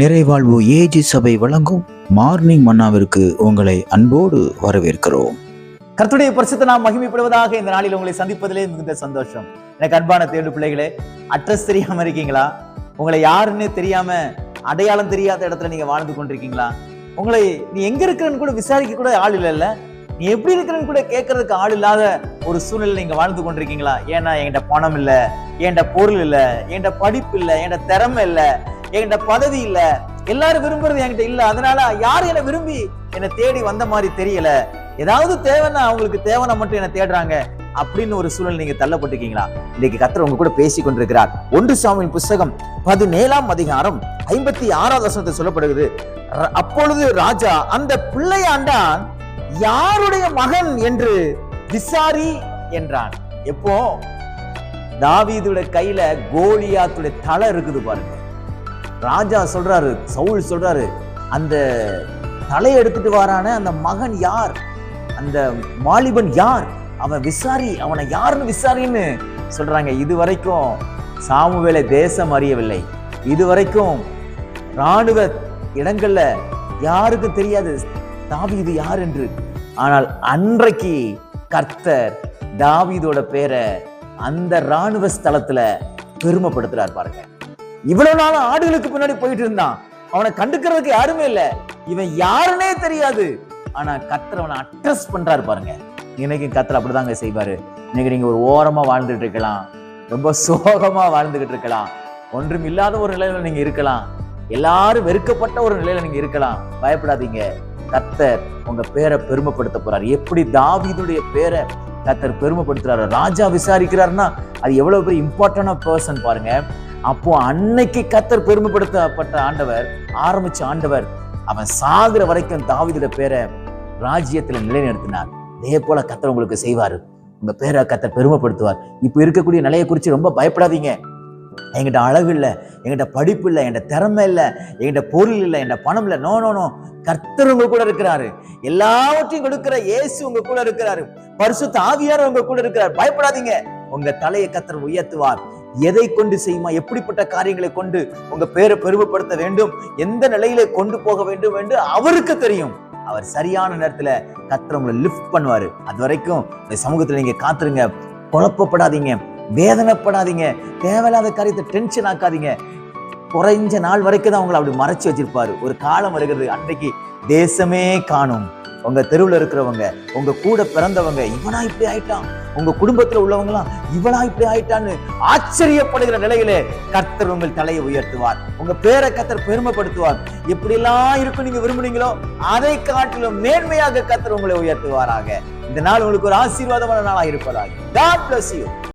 நிறைவாழ்வு AG சபை வழங்கும் morning மன்னாவிற்கு உங்களை அன்போடு வரவேற்கிறோம். கர்த்துடைய பரிசுத்த நாம் மகிமைப்படுவதாக இந்த நாளில் உங்களை சந்திப்பதிலே மிகுந்த சந்தோஷம். எனக்கு அன்பான தேடு பிள்ளைகளே அட்ரஸ் தெரியாம இருக்கீங்களா? உங்களை யாருன்னு தெரியாம அடையாளம் தெரியாத இடத்துல நீங்க வாழ்ந்து கொண்டிருக்கீங்களா? உங்களை நீ எங்க இருக்கிறன்னு கூட விசாரிக்க கூட ஆள் இல்லைல்ல? நீ எப்படி இருக்கிறன்னு கூட கேட்கறதுக்கு ஆள் இல்லாத ஒரு சூழ்நிலை நீங்க வாழ்ந்து கொண்டிருக்கீங்களா? ஏன்னா என்கிட்ட பணம் இல்லை என்கிட்ட பொருள் இல்லை என்கிட்ட படிப்பு இல்லை என்கிட்ட திறமை இல்லை. என்கிட்ட பதவி இல்ல. எல்லாரும் விரும்புறது என்கிட்ட இல்ல. அதனால யாரும் என்னை விரும்பி என்னை தேடி வந்த மாதிரி தெரியல. ஏதாவது தேவைன்னா அவங்களுக்கு தேவைன்னா மட்டும் என்ன தேடுறாங்க அப்படின்னு ஒரு சூழல் நீங்க தள்ளப்பட்டிருக்கீங்களா? இன்னைக்கு கத்தர் உங்க கூட பேசி கொண்டிருக்கிறார். ஒன்று சாமியின் புஸ்தகம் பதினேழாம் அதிகாரம் ஐம்பத்தி ஆறாவது வசனத்தை சொல்லப்படுகிறது. அப்பொழுது ராஜா அந்த பிள்ளையாண்டான் யாருடைய மகன் என்று விசாரி என்றான். எப்போ? தாவீதுடைய கையில கோலியாத்துடைய தலை இருக்குது பாருங்க. ராஜா சொல்றாரு சவுல் சொல்றாரு அந்த தலையை எடுத்துட்டு வாரான அந்த மகன் யார்? அந்த வாலிபன் யார்? அவன் விசாரி அவனை யாருன்னு விசாரின்னு சொல்றாங்க. இது வரைக்கும் சாமுவேலை தேசம் அறியவில்லை. இது வரைக்கும் ராணுவ இடங்கள்ல யாருக்கும் தெரியாது தாவீது யார் என்று. ஆனால் அன்றைக்கு கர்த்தர் தாவீதோட பேரை அந்த ராணுவ ஸ்தலத்துல பெருமைப்படுத்துறார் பாருங்க. இவ்வளவு நாள் ஆடுகளுக்கு பின்னாடி போயிட்டு இருந்தான். அவனை கண்டுக்கிறதுக்கு யாருமே இல்ல. இவன் யாருன்னே தெரியாது. ஆனா கத்தர் அவனை அட்ரஸ் பண்றாரு பாருங்க. இன்னைக்கு கத்தர் அப்படிதாங்க செய்வாரு. இன்னைக்கு நீங்க ஒரு ஓரமா வாழ்ந்துட்டு இருக்கலாம். ரொம்ப சோகமா வாழ்ந்துகிட்டு இருக்கலாம். ஒன்றும் இல்லாத ஒரு நிலையில நீங்க இருக்கலாம். எல்லாரும் வெறுக்கப்பட்ட ஒரு நிலையில நீங்க இருக்கலாம். பயப்படாதீங்க. கத்தர் உங்க பேரை பெருமைப்படுத்த போறாரு. எப்படி தாவிதுடைய பேரை கத்தர் பெருமைப்படுத்துறாரு ராஜா விசாரிக்கிறாருன்னா அது எவ்வளவு பெரிய இம்பார்ட்டன்டான பர்சன் பாருங்க. அப்போ அன்னைக்கு கத்தர் பெருமைப்படுத்தப்பட்ட ஆண்டவர் ஆரம்பிச்ச ஆண்டவர் அவன் சாகுற வரைக்கும் தாவிதோட பேரை ராஜ்யத்துல நிலைநிறுத்தினார். அதே போல கத்தர் உங்களுக்கு செய்வாரு. உங்க பேரை கத்தர் பெருமைப்படுத்துவார். இப்போ இருக்கக்கூடிய நிலையை குறித்து ரொம்ப பயப்படாதீங்க. என்கிட்ட அழகு இல்லை என்கிட்ட படிப்பு இல்லை என்கிட்ட திறமை இல்லை என்கிட்ட பொருள் இல்லை என்கிட்ட பணம் இல்லை. நோ நோ நோ கர்த்தர் உங்க கூட இருக்கிறாரு. எல்லாவற்றையும் கொடுக்கிற இயேசு உங்க கூட இருக்கிறாரு. பரிசுத்த ஆவியார் உங்க கூட இருக்கிறார். பயப்படாதீங்க. உங்க தலையை கத்தர் உயர்த்துவார். எதை கொண்டு செய்யுமா? எப்படிப்பட்ட காரியங்களை கொண்டு உங்க பேரை பெருமைப்படுத்த வேண்டும்? எந்த நிலையில கொண்டு போக வேண்டும் என்று அவருக்கு தெரியும். அவர் சரியான நேரத்துல கத்திர உங்களை லிஃப்ட் பண்ணுவாரு. அது வரைக்கும் இந்த சமூகத்துல நீங்க காத்துருங்க. குழப்பப்படாதீங்க. வேதனைப்படாதீங்க. தேவையில்லாத காரியத்தை டென்ஷன் ஆக்காதீங்க. குறைஞ்ச நாள் வரைக்கும் தான் உங்களை அப்படி மறைச்சு வச்சிருப்பாரு. ஒரு காலம் வருகிறது. அன்றைக்கு தேசமே காணும். உங்க தெருவில் இருக்கிறவங்க உங்க கூட பிறந்தவங்க இவனா இப்படி ஆயிட்டான். உங்க குடும்பத்துல உள்ளவங்களாம் இவனா இப்படி ஆயிட்டான்னு ஆச்சரியப்படுகிற நிலையிலே கர்த்தர் உங்கள் தலையை உயர்த்துவார். உங்க பேரை கர்த்தர் பெருமைப்படுத்துவார். எப்படிலாம் இருக்கும் நீங்க விரும்புனீங்களோ அதை காட்டிலும் மேன்மையாக கர்த்தர் உங்களை உயர்த்துவாராக. இந்த நாள் உங்களுக்கு ஒரு ஆசீர்வாதமான நாளாக இருப்பதாக. God bless you.